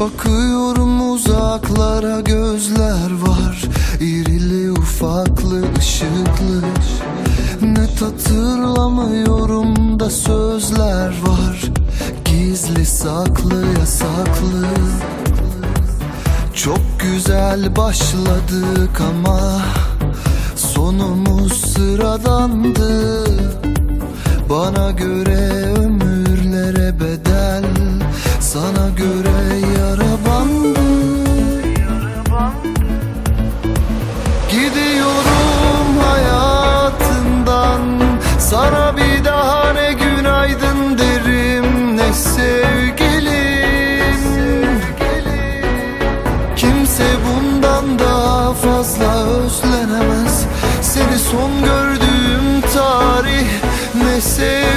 Bakıyorum uzaklara gözler var. İrili ufaklı ışıklı. Net hatırlamıyorum da sözler var. Gizli saklı yasaklı. Çok güzel başladık ama Ne günaydın derim Ne sevgilim. Kimse bundan daha fazla özlenemez. Seni son gördüğüm tarih ne sevgilim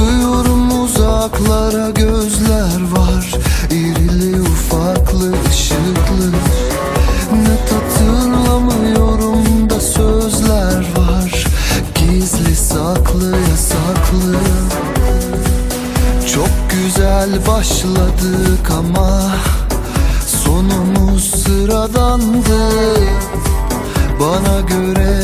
Bakıyorum uzaklara gözler var. İrili ufaklı ışıklı. Net hatırlamıyorum da sözler var. Gizli saklı yasaklı. Çok güzel başladık ama Sonumuz sıradandı. Bana göre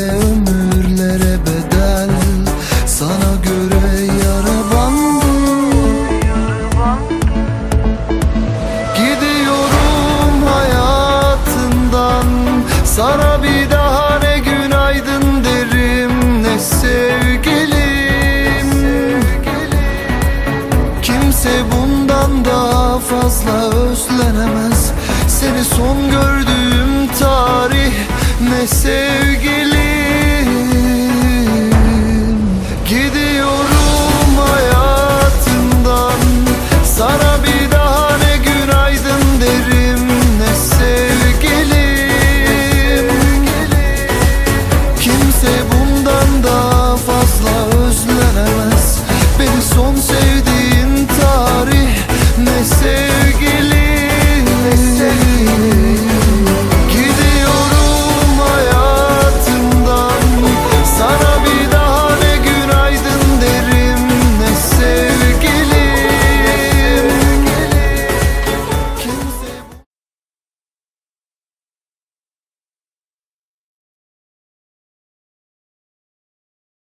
Bundan daha fazla özlenemez. Seni son gördüğüm tarih ne sevgilim. Gidiyorum hayatımdan. Sana bir daha ne günaydın derim ne sevgilim. Kimse bundan daha fazla özlenemez. Beni son